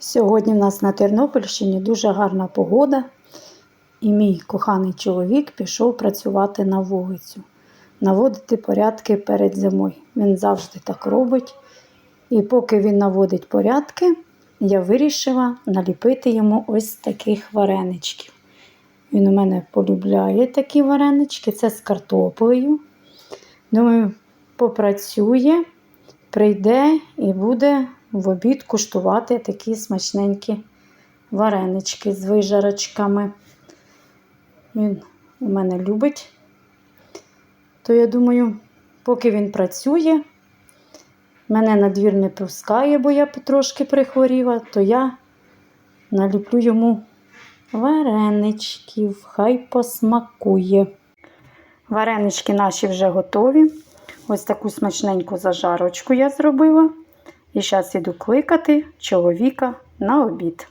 Сьогодні в нас на Тернопільщині дуже гарна погода, і мій коханий чоловік пішов працювати на вулицю, наводити порядки перед зимою. Він завжди так робить. І поки він наводить порядки, я вирішила наліпити йому ось таких вареничків. Він у мене полюбляє такі варенички, це з картоплею. Думаю, попрацює, прийде і буде в обід куштувати такі смачненькі варенички з вижарочками. Він у мене любить. То я думаю, поки він працює, мене на двір не пускає, бо я трошки прихворіла, то я наліплю йому вареничків, хай посмакує. Варенички наші вже готові. Ось таку смачненьку зажарочку я зробила. І зараз іду кликати чоловіка на обід.